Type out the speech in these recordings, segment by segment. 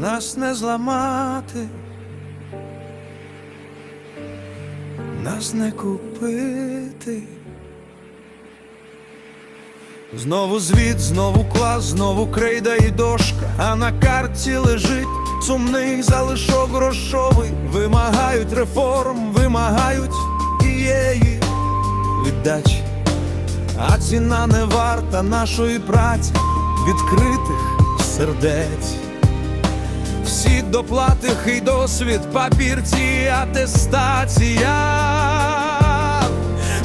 нас не зламати, нас не купити. Знову звіт, знову клас, знову крейда і дошка, а на карті лежить сумний залишок грошовий. Вимагають реформ, вимагають тієї віддачі, а ціна не варта нашої праці, відкритих сердець. Всі доплати і досвід, папірці, атестація.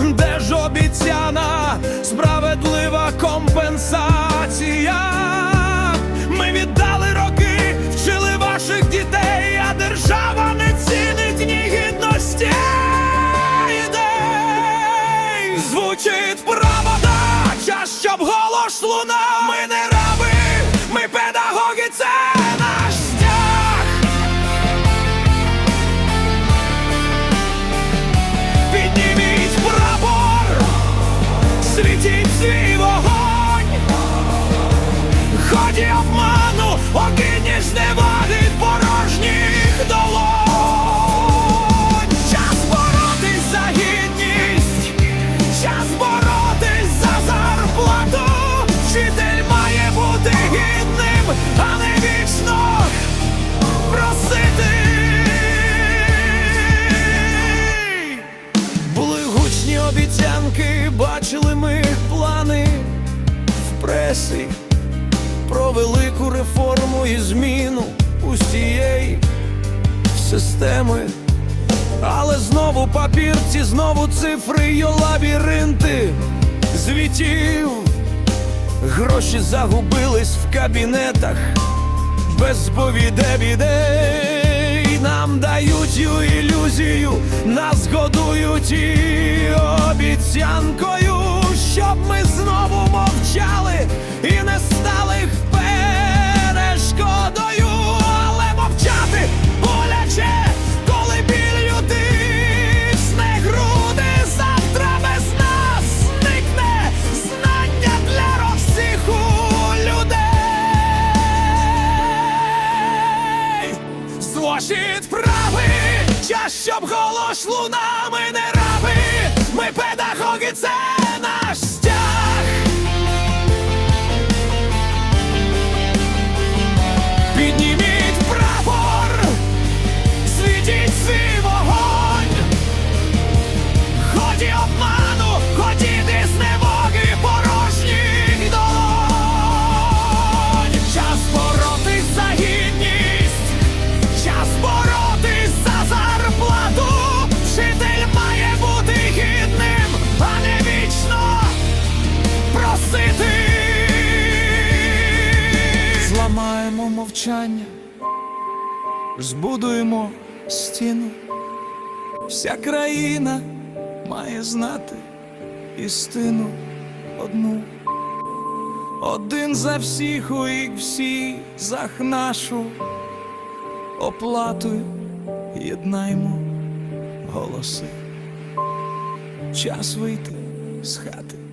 Де ж обіцяна справедлива компенсація? Ми віддали роки, вчили ваших дітей, а держава не цінить ні гідності. Звучить правда, час, щоб голос лунав. Ми не обіцянки, бачили ми плани в пресі про велику реформу і зміну усієї системи. Але знову папірці, знову цифри й лабіринти звітів. Гроші загубились в кабінетах без сповіде бідей нам дають ю ілюзію, нас годують і обіцянкою, щоб ми голос лунами не раби. Ми педагоги, це наш стяг. Збудуємо стіну. Вся країна має знати істину одну. Один за всіх у їх всі за нашу оплатою єднаймо голоси. Час вийти з хати.